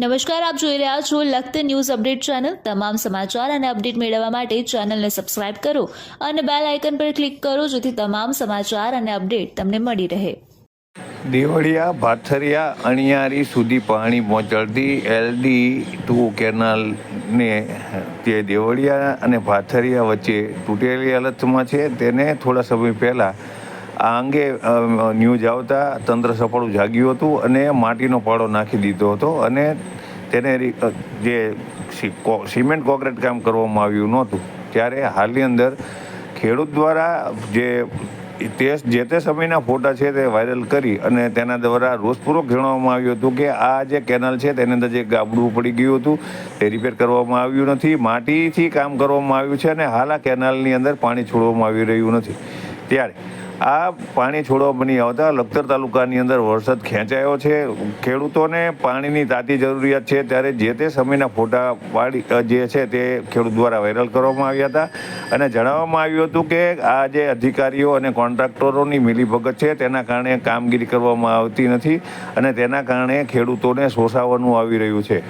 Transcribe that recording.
નમસ્કાર, આપ જોઈ રહ્યા છો લખત ન્યૂઝ અપડેટ ચેનલ. તમામ સમાચાર અને અપડેટ મેળવવા માટે ચેનલને સબસ્ક્રાઇબ કરો અને બેલ આઇકન પર ક્લિક કરો જેથી તમામ સમાચાર અને અપડેટ તમને મળી રહે. દેવળિયા, ભાથરિયા, અણિયારી સુધી પાણી પહોંચાડતી એલડી ટુ કેનાલને તે દેવળિયા અને ભાથરિયા વચ્ચે તૂટેલી હાલતમાં છે, તેને થોડા સમય પહેલાં આ અંગે ન્યૂઝ આવતા તંત્ર સફળું જાગ્યું હતું અને માટીનો પાડો નાખી દીધો હતો અને તેને જે સિમેન્ટ કોન્ક્રીટ કામ કરવામાં આવ્યું નહોતું. ત્યારે હાલની અંદર ખેડૂત દ્વારા જે તે જે તે સમયના ફોટા છે તે વાયરલ કરી અને તેના દ્વારા રોષપૂર્વક જણાવવામાં આવ્યું હતું કે આ જે કેનાલ છે તેની અંદર જે ગાબડું પડી ગયું હતું તે રિપેર કરવામાં આવ્યું નથી. માટીથી કામ કરવામાં આવ્યું છે અને હાલ આ કેનાલની અંદર પાણી છોડવામાં આવી રહ્યું નથી. ત્યારે આ પાણી છોડવા નહીં આવતા લખતર તાલુકાની અંદર વરસાદ ખેંચાયો છે. ખેડૂતોને પાણીની તાતી જરૂરિયાત છે. ત્યારે જે તે સમયના ફોટા પાડી જે છે તે ખેડૂત દ્વારા વાયરલ કરવામાં આવ્યા હતા. અને જણાવવામાં આવ્યું હતું કે આ જે અધિકારીઓ અને કોન્ટ્રાક્ટરોની મિલીભગત છે તેના કારણે કામગીરી કરવામાં આવતી નથી અને તેના કારણે ખેડૂતોને શોષાવાનું આવી રહ્યું છે.